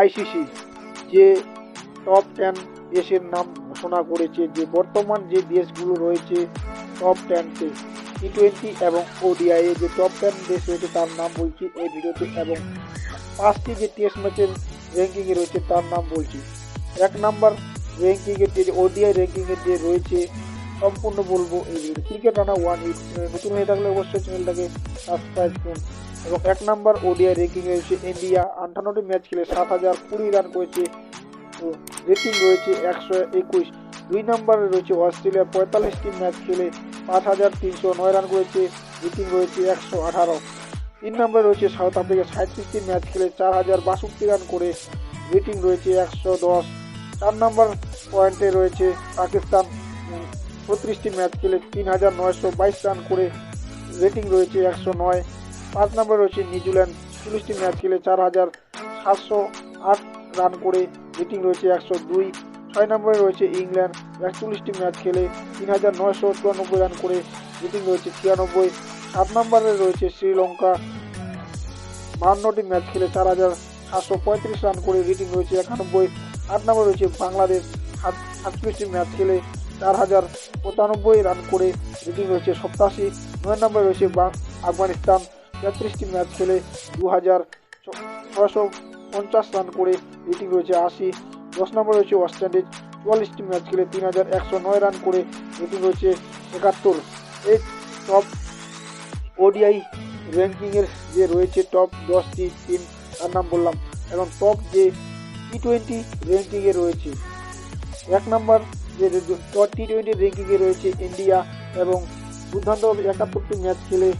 ICC যে top ten দেশের নাম ঘোষণা করেছে যে বর্তমান যে দেশগুলো রয়েছে টপ টেনতে টি টোয়েন্টি এবং ওডিআই যে টপ টেন দেশ রয়েছে তার নাম বলছি এই ভিডিওতে এবং পাঁচটি যে টেস্ট ম্যাচের র্যাঙ্কিংয়ে রয়েছে তার নাম বলছি। এক নাম্বার র্যাঙ্কিংয়ের যে ওডিআই র্যাঙ্কিংয়ের যে রয়েছে, সম্পূর্ণ বলব এই ক্রিকেট আনা ওয়ান এইট নতুন হয়ে থাকলে অবশ্যই চ্যানেলটাকে সাবস্ক্রাইব করুন। এবং এক নম্বর ওডিআই র্যাঙ্কিং রয়েছে ইন্ডিয়া আটান্নটি ম্যাচ খেলে সাত হাজার কুড়ি রান করেছে রেটিং রয়েছে একশো একুশ। দুই নম্বরে রয়েছে অস্ট্রেলিয়া পঁয়তাল্লিশটি ম্যাচ খেলে পাঁচ হাজার তিনশো নয় রান করেছে রেটিং রয়েছে একশো আঠারো। তিন নম্বরে রয়েছে সাউথ আফ্রিকা সাঁত্রিশটি ম্যাচ খেলে চার হাজার বাষট্টি রান করে রেটিং রয়েছে একশো দশ। চার নম্বর পয়েন্টে রয়েছে পাকিস্তান ছত্রিশটি ম্যাচ খেলে তিন হাজার নয়শো বাইশ রান করে রেটিং রয়েছে একশো নয়। পাঁচ নম্বরে রয়েছে নিউজিল্যান্ড চল্লিশটি ম্যাচ খেলে চার হাজার সাতশো আট রান করে রেটিং রয়েছে একশো দুই। ছয় নম্বরে রয়েছে ইংল্যান্ড একচল্লিশটি ম্যাচ খেলে তিন হাজার নয়শো চুরানব্বই রান করে রেটিং রয়েছে ছিয়ানব্বই। সাত নম্বরে রয়েছে শ্রীলঙ্কা। বাহান্নটি ম্যাচ খেলে চার হাজার সাতশো পঁয়ত্রিশ রান করে রেটিং রয়েছে একানব্বই। আট নম্বরে রয়েছে বাংলাদেশ। সাত সাতচল্লিশটি ম্যাচ খেলে চার হাজার পঁচানব্বই রান করে রেটিং রয়েছে সপ্তাশি। নয় নম্বরে রয়েছে আফগানিস্তান। তেত্রিশটি ম্যাচ খেলে দু হাজার ছশো পঞ্চাশ রান করে রেটিং রয়েছে আশি। দশ নম্বর রয়েছে ওয়েস্ট ইন্ডিজ চুয়াল্লিশটি ম্যাচ খেলে তিন হাজার একশো নয় রান করে রেটিং রয়েছে একাত্তর। এই টপ ওডিআই র্যাঙ্কিংয়ের যে রয়েছে টপ দশটি টিম তার নাম বললাম। এবং টপ যে টি টোয়েন্টি র্যাঙ্কিংয়ে রয়েছে, এক নম্বর যে টপ টি টোয়েন্টি র্যাঙ্কিংয়ে রয়েছে ইন্ডিয়া এবং দুর্দান্তভাবে একাত্তরটি ম্যাচ খেলে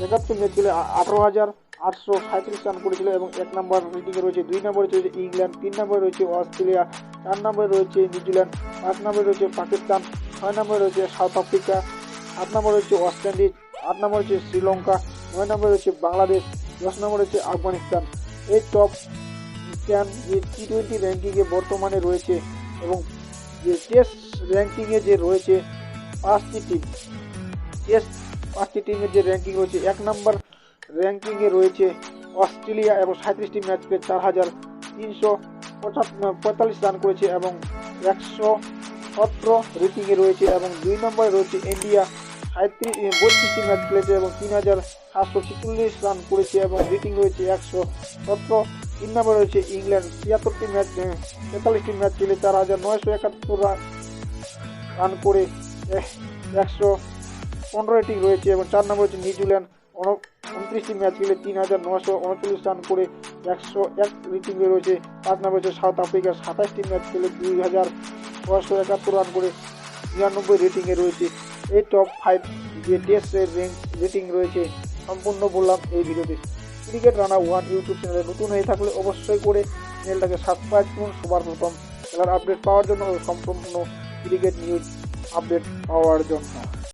একাত্তর ম্যাচ খেলে আঠারো হাজার আটশো সাঁত্রিশ রান করেছিল এবং এক নম্বর রেটিংয়ে রয়েছে দুই নম্বরে রয়েছে ইংল্যান্ড, তিন নম্বরে রয়েছে অস্ট্রেলিয়া, চার নম্বরে রয়েছে নিউজিল্যান্ড, পাঁচ নম্বরে রয়েছে পাকিস্তান, ছয় নম্বরে রয়েছে সাউথ আফ্রিকা, সাত নম্বরে রয়েছে ওয়েস্ট ইন্ডিজ, আট নম্বরে রয়েছে শ্রীলঙ্কা, নয় নম্বরে রয়েছে বাংলাদেশ, দশ নম্বরে রয়েছে আফগানিস্তান। এই টপ টেন যে টি টোয়েন্টি র্যাঙ্কিংয়ে বর্তমানে রয়েছে এবং যে টেস্ট র্যাঙ্কিংয়ে যে রয়েছে পাঁচটি টিম টেস্ট পাঁচটি টিমের যে র্যাঙ্কিং রয়েছে, এক নম্বর র্যাঙ্কিংয়ে রয়েছে অস্ট্রেলিয়া এবং সাঁত্রিশটি ম্যাচ পেয়ে চার হাজার তিনশো পঁয়তাল্লিশ রান করেছে এবং একশো সতেরো রেটিংয়ে রয়েছে এবং দুই নম্বরে রয়েছে ইন্ডিয়া সাঁত্রিশ বত্রিশটি ম্যাচ খেলেছে এবং তিন হাজার সাতশো ছেচল্লিশ রান করেছে এবং রেটিং রয়েছে একশো সতেরো। তিন নম্বরে রয়েছে ইংল্যান্ড, ছিয়াত্তরটি ম্যাচ তেতাল্লিশটি ম্যাচ খেলে চার হাজার নয়শো একাত্তর রান রান করে একশো পনেরো রেটিং রয়েছে এবং চার নম্বর হচ্ছে নিউজিল্যান্ড। উনত্রিশটি ম্যাচ খেলে তিন হাজার নশো উনচল্লিশ রান করে একশো এক রেটিং রয়েছে। পাঁচ নম্বর হচ্ছে সাউথ আফ্রিকা সাতাশটি ম্যাচ খেলে দুই হাজার ছশো একাত্তর রান করে নিরানব্বই রেটিংয়ে রয়েছে। এই টপ ফাইভ যে টেস্টের র্যাঙ্ক রেটিং রয়েছে, সম্পূর্ণ বললাম এই ভিডিওতে। ক্রিকেট রানা ওয়ান ইউটিউব চ্যানেলে নতুন হয়ে থাকলে অবশ্যই করে চ্যানেলটাকে সাবস্ক্রাইব করুন। সবার প্রথম খেলার আপডেট পাওয়ার জন্য সম্পূর্ণ ক্রিকেট নিউজ আপডেট পাওয়ার জন্য।